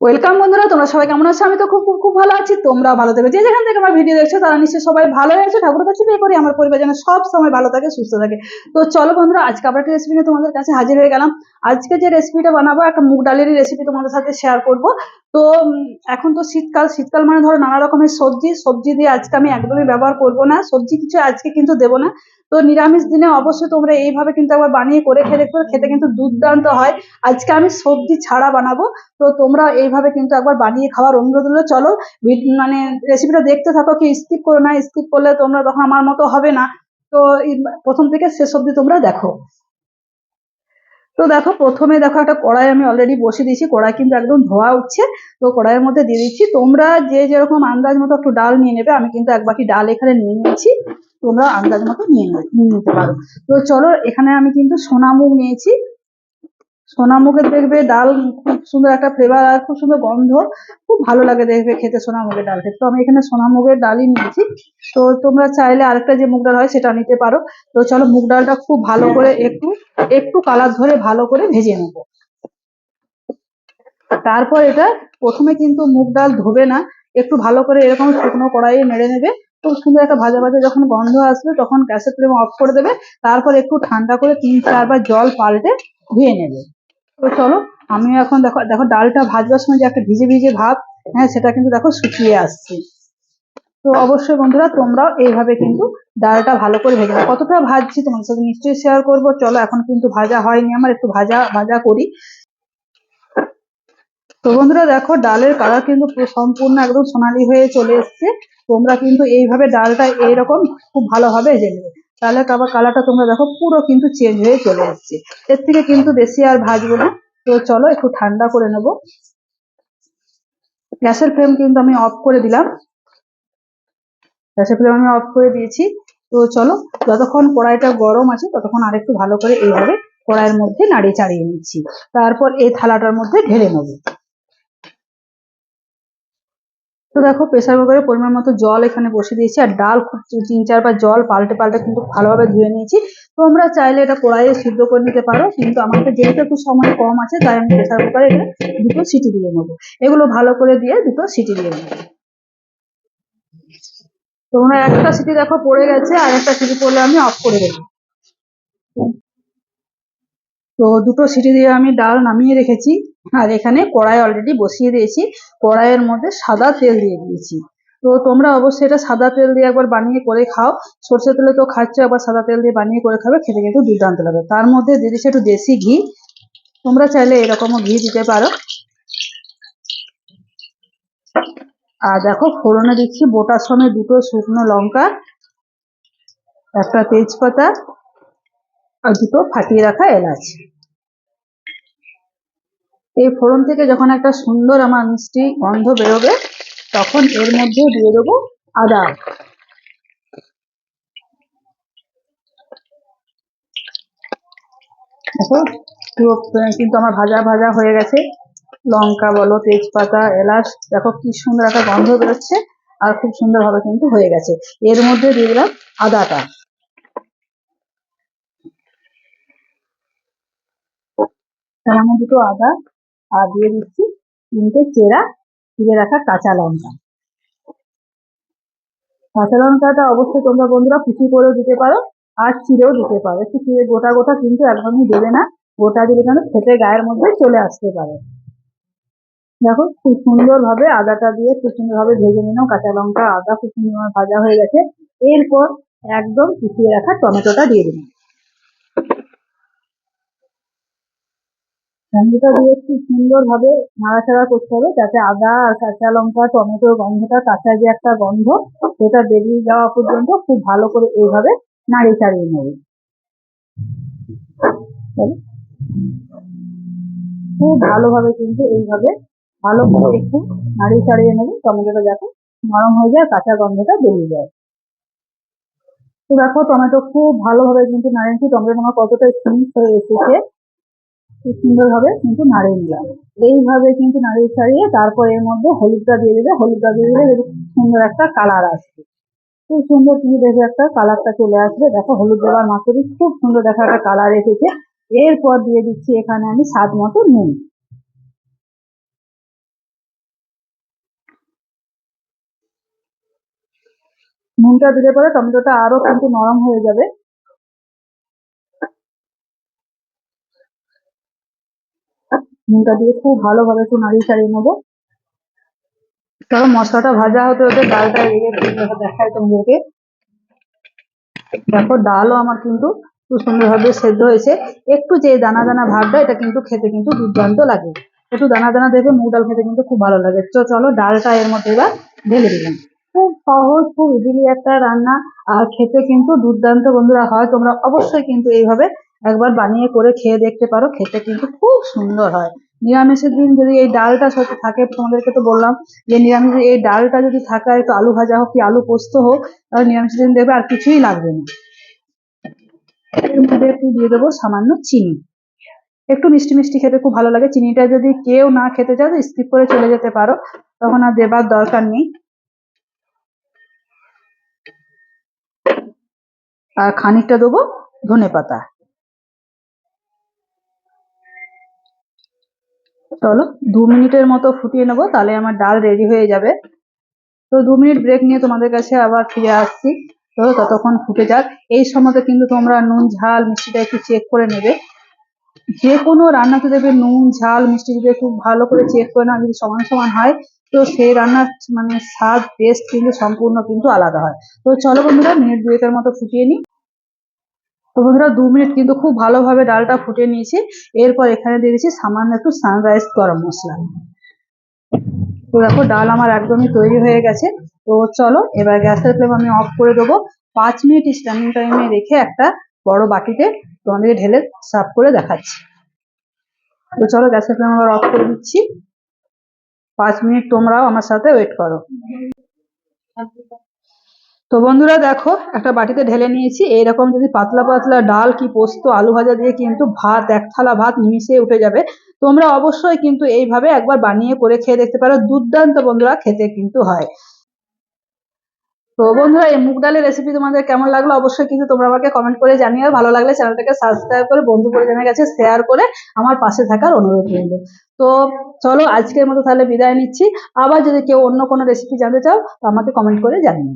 Welcome বন্ধুরা, তোমরা সবাই কেমন আছো? আমি তো খুব খুব খুব ভালো আছি তোমরা ভালো থাকবে। যে যেখান থেকে আমার ভিডিও দেখছ, তারা নিশ্চয়ই সবাই ভালো আছে, ঠাকুরের কাছে বিয়ে করি, আমার পরিবার যেন সব সময় ভালো থাকে, সুস্থ থাকে। তো চলো বন্ধুরা, আজকে আবার একটা রেসিপি নিয়ে তোমাদের কাছে হাজির হয়ে গেলাম। আজকে যে রেসিপিটা বানাবো, একটা মুগ ডালেরই রেসিপি তোমাদের সাথে শেয়ার করব। তো এখন তো শীতকাল শীতকাল মানে ধরো নানা রকমের সবজি। সবজি দিয়ে আজকে আমি একদমই ব্যবহার করব না। সবজি কিছু আজকে কিন্তু দেবো না। তো নিরামিষ দিনে অবশ্যই তোমরা এইভাবে কিন্তু একবার বানিয়ে করে খেয়ে দেখবে খেতে কিন্তু দুর্দান্ত হয়। আজকে আমি সবজি ছাড়া বানাবো। তো তোমরা এইভাবে কিন্তু একবার বানিয়ে খাওয়ার অনুরোধ হলো চলো মানে রেসিপিটা দেখতে থাকো কি স্কিপ করো না। স্কিপ করলে তোমরা তখন আমার মতো হবে না। তো প্রথম থেকে শেষ অবধি তোমরা দেখো। তো দেখো, প্রথমে দেখো একটা কড়াই আমি অলরেডি বসিয়ে দিয়েছি। কড়াই কিন্তু একদম ধোয়া উঠছে। তো কড়াইয়ের মধ্যে দিয়ে দিচ্ছি। তোমরা যে যেরকম আন্দাজ মতো একটু ডাল নিয়ে নেবে। আমি কিন্তু এক বাটি ডাল এখানে নিয়ে নিয়েছি। তোমরা আন্দাজ মতো নিয়ে নিতে পারো। তো চলো, এখানে আমি কিন্তু সোনা মুগ নিয়েছি। সোনামুগের দেখবে ডাল খুব সুন্দর একটা ফ্লেভার আর খুব সুন্দর গন্ধ। খুব ভালো লাগে দেখবে খেতে সোনামুগের ডাল খেতে। তো আমি এখানে সোনামুগের ডালই নিয়েছি। তো তোমরা চাইলে আরেকটা যে মুগ ডাল হয় সেটা নিতে পারো। তো চলো, মুগ ডালটা খুব ভালো করে একটু একটু কালার ধরে ভালো করে ভেজে নেব। তারপর এটা প্রথমে কিন্তু মুগ ডাল ধোবে না। একটু ভালো করে এরকম শুকনো কড়াইয়ে নেড়ে নেবে। খুব সুন্দর একটা ভাজা ভাজা যখন গন্ধ আসবে, তখন গ্যাসের ফ্লেম অফ করে দেবে, তারপর একটু ঠান্ডা করে তিন চারবার জল পাল্টে ধুয়ে নেবে। তো চলো আমি এখন দেখো দেখো ডালটা ভাজবার সময় যে একটা ভিজে ভিজে ভাব হ্যাঁ সেটা কিন্তু দেখো শুকিয়ে আসছে। তো অবশ্যই বন্ধুরা, তোমরাও এইভাবে কিন্তু ডালটা ভালো করে ভেজে কতটা ভাজছি তোমার সাথে নিশ্চয়ই শেয়ার করব। চলো, এখন কিন্তু ভাজা হয়নি, আমার একটু ভাজা ভাজা করি। তো বন্ধুরা দেখো, ডালের কালার কিন্তু সম্পূর্ণ একদম সোনালি হয়ে চলে এসছে। তোমরা কিন্তু এইভাবে ডালটা এইরকম খুব ভালোভাবে জেনে তাহলে আবার কালারটা তোমরা দেখো, পুরো কিন্তু চেঞ্জ হয়ে চলে এসছে। এর থেকে কিন্তু বেশি আর ভাজবো না। তো চলো একটু ঠান্ডা করে নেব। গ্যাসের ফ্লেম কিন্তু আমি অফ করে দিলাম। গ্যাসের ফ্লেম আমি অফ করে দিয়েছি। তো চলো, যতক্ষণ কড়াইটা গরম আছে, ততক্ষণ আরেকটু ভালো করে এইভাবে কড়াইয়ের মধ্যে নাড়িয়ে চাড়িয়ে নিচ্ছি। তারপর এই থালাটার মধ্যে ঢেলে নেব। তো দেখো প্রেসার কুকারে পরিমাণ মতো জল এখানে বসিয়ে দিয়েছি, আর ডাল খুব তিন- চারবার জল পাল্টে পাল্টে কিন্তু ভালোভাবে ধুয়ে নিয়েছি। তোমরা চাইলে এটা কড়াইয়ে সিদ্ধ করে নিতে পারো, কিন্তু আমাদের যেহেতু একটু সময় কম আছে, তাই আমি প্রেসার কুকারে এটা দুটো সিটি দিয়ে নেব। এগুলো ভালো করে দিয়ে দুটো সিটি দিয়ে নেব। তোমরা একটা সিটি দেখো পড়ে গেছে, আর একটা সিটি পড়লে আমি অফ করে দেবো। তো দুটো সিটি দিয়ে আমি ডাল নামিয়ে রেখেছি। আর এখানে কড়াই অলরেডি বসিয়ে দিয়েছি। কড়াইয়ের মধ্যে সাদা তেল দিয়ে দিয়েছি। তো তোমরা অবশ্যই এটা সাদা তেল দিয়ে একবার বানিয়ে করে খাও। সর্ষে তেলে তো খাচ্ছ একবার সাদা তেল দিয়ে বানিয়ে করে খাবে, খেতে কিন্তু দুর্দান্ত লাগবে তার মধ্যে দিয়ে দিচ্ছি একটু দেশি ঘি। তোমরা চাইলে এরকমও ঘি দিতে পারো। আর দেখো, ফোড়নে দিচ্ছি বোটার সময় দুটো শুকনো লঙ্কা, একটা তেজপাতা আর দুটো ফাটিয়ে রাখা এলাচ। এই ফোড়ন থেকে যখন একটা সুন্দর আমার মিষ্টি গন্ধ বেরোবে, তখন এর মধ্যে দিয়ে দেবো আদা। দেখো, পুরো কিন্তু আমার ভাজা ভাজা হয়ে গেছে। লঙ্কা বলো, তেজপাতা, এলাচ, দেখো কি সুন্দর একটা গন্ধ বেরোচ্ছে আর খুব সুন্দর ভাবে কিন্তু হয়ে গেছে। এর মধ্যে দিয়ে দিলাম আদাটা। দুটো আদা। আর দিয়ে দিচ্ছি। তিনটে চেরা চিড়ে রাখা কাঁচা লঙ্কা। কাঁচা লঙ্কাটা অবশ্যই তোমরা বন্ধুরা কুচি করেও দিতে পারো, আর চিড়েও দিতে পারো। একটু চিড়ে গোটা গোটা কিন্তু একদমই দেবে না, গোটা দিলে কেন খেতে গায়ের মধ্যে চলে আসতে পারে। দেখো খুব সুন্দর ভাবে আদাটা দিয়ে খুব সুন্দর ভাবে ভেজে নিলাম। কাঁচা লঙ্কা, আদা খুব সুন্দর ভাজা হয়ে গেছে। এরপর একদম কুচিয়ে রাখা টমেটোটা দিয়ে দিলাম। টমেটোটা দিয়ে খুব সুন্দর ভাবে নাড়াচাড়া করতে হবে যাতে আদা আর কাঁচা লঙ্কা টমেটোর গন্ধটা কাঁচা যে একটা গন্ধ সেটা বেরিয়ে যাওয়া পর্যন্ত খুব ভালো করে এইভাবে নাড়িয়ে চাড়িয়ে নেবে। খুব ভালোভাবে কিন্তু এইভাবে ভালো করে একটু নাড়িয়ে চাড়িয়ে নেবে টমেটোটা যাতে নরম হয়ে যায় কাঁচা গন্ধটা বেরিয়ে যায়। তো দেখো টমেটো খুব ভালোভাবে কিন্তু নাড়িয়েছি টমেটো আমার কতটা স্মুথ হয়ে এসেছে। খুব সুন্দরভাবে কিন্তু নাড়িয়ে নিলাম। এইভাবে কিন্তু নাড়িয়ে ছাড়িয়ে তারপরে এর মধ্যে হলুদটা দিয়ে দেবে। হলুদটা দিয়ে দিলে সুন্দর একটা কালার আসবে। খুব সুন্দর তুমি দেখবে একটা কালারটা চলে আসবে। দেখো হলুদ দেওয়ার মাত্রই খুব সুন্দর দেখা একটা কালার এসেছে। এরপর দিয়ে দিচ্ছি এখানে আমি স্বাদ মতো নুন। নুনটা দিলে পরে টমেটোটা আরও কিন্তু নরম হয়ে যাবে। নুনটা দিয়ে খুব ভালোভাবে একটু নাড়িয়ে চাড়িয়ে নেব। ধরো মশলাটা ভাজা হতে হতে ডালটা দেখায় তোমাদেরকে। দেখো, ডালও আমার কিন্তু খুব সুন্দরভাবে সেদ্ধ হয়েছে। একটু যে দানা দানা ভাবটা এটা কিন্তু খেতে কিন্তু দুর্দান্ত লাগে। একটু দানা দানা দেখবে মুগ ডাল খেতে কিন্তু খুব ভালো লাগে। তো চলো, ডালটা এর মধ্যে এবার ঢেলে দিলাম। খুব সহজ, খুব ইজিলি একটা রান্না, আর খেতে কিন্তু দুর্দান্ত বন্ধুরা হয়। তোমরা অবশ্যই কিন্তু এইভাবে একবার বানিয়ে করে খেয়ে দেখতে পারো, খেতে কিন্তু খুব সুন্দর হয়। নিরামিষের দিন যদি এই ডালটা সাথে থাকে, তোমাদেরকে তো বললাম যে নিরামিষ এই ডালটা যদি থাকে একটু আলু ভাজা হোক কি আলু পোস্ত হোক, তাহলে নিরামিষের দিন দেখবে আর কিছুই লাগবে না। এর মধ্যে একটু দিয়ে দেবো সামান্য চিনি। একটু মিষ্টি মিষ্টি খেতে খুব ভালো লাগে। চিনিটা যদি কেউ না খেতে চাও স্কিপ করে চলে যেতে পারো। তখন আর দেবার দরকার নেই। আর খানিকটা দেবো ধনে পাতা চলো, দু মিনিটের মতো ফুটিয়ে নেব, তাহলে আমার ডাল রেডি হয়ে যাবে। তো দু মিনিট ব্রেক নিয়ে তোমাদের কাছে আবার ফিরে আসছি। তো ততক্ষণ ফুটে যাক। এই সময়তে কিন্তু তোমরা নুন, ঝাল, মিষ্টিটা একটু চেক করে নেবে। যে কোনো রান্নাতে দেবে নুন, ঝাল, মিষ্টি যদি খুব ভালো করে চেক করে না যদি সমান সমান হয়, তো সেই রান্নার মানে স্বাদ টেস্ট কিন্তু সম্পূর্ণ কিন্তু আলাদা হয়। তো চলো বন্ধুরা, মিনিট দুয়েকের মতো ফুটিয়ে নিই। তো বন্ধুরা, দু মিনিট কিন্তু খুব ভালোভাবে ডালটা ফুটে নিয়েছি। এরপর এখানে দিয়ে দিচ্ছি সামান্য একটু সানরাইজ গরম মশলা। তো দেখো, ডাল আমার একদমই তৈরি হয়ে গেছে। তো চলো, এবার গ্যাসের ফ্লেম আমি অফ করে দেবো। পাঁচ মিনিট স্ট্যান্ডিং টাইমে রেখে একটা বড় বাটিতে তোমাদেরকে ঢেলে সার্ভ করে দেখাচ্ছি। তো চলো, গ্যাসের ফ্লেম আবার অফ করে দিচ্ছি। পাঁচ মিনিট তোমরাও আমার সাথে ওয়েট করো। তো বন্ধুরা দেখো, একটা বাটিতে ঢেলে নিয়েছি। এইরকম যদি পাতলা পাতলা ডাল কি পোস্ত, আলু ভাজা দিয়ে কিন্তু ভাত, এক থালা ভাত মিশে উঠে যাবে। তোমরা অবশ্যই কিন্তু এইভাবে একবার বানিয়ে করে খেয়ে দেখতে পারো। দুর্দান্ত বন্ধুরা, খেতে কিন্তু হয়। তো বন্ধুরা, এই মুগ ডালের রেসিপি তোমাদের কেমন লাগল অবশ্যই কিন্তু তোমরা আমাকে কমেন্ট করে জানিও। ভালো লাগলে চ্যানেলটাকে সাবস্ক্রাইব করে, বন্ধু পরিজনের কাছে শেয়ার করে আমার পাশে থাকার অনুরোধ রইল। তো চলো, আজকের মতো তাহলে বিদায় নিচ্ছি। আবার যদি কেউ অন্য কোনো রেসিপি জানতে চাও, তো আমাকে কমেন্ট করে জানিও।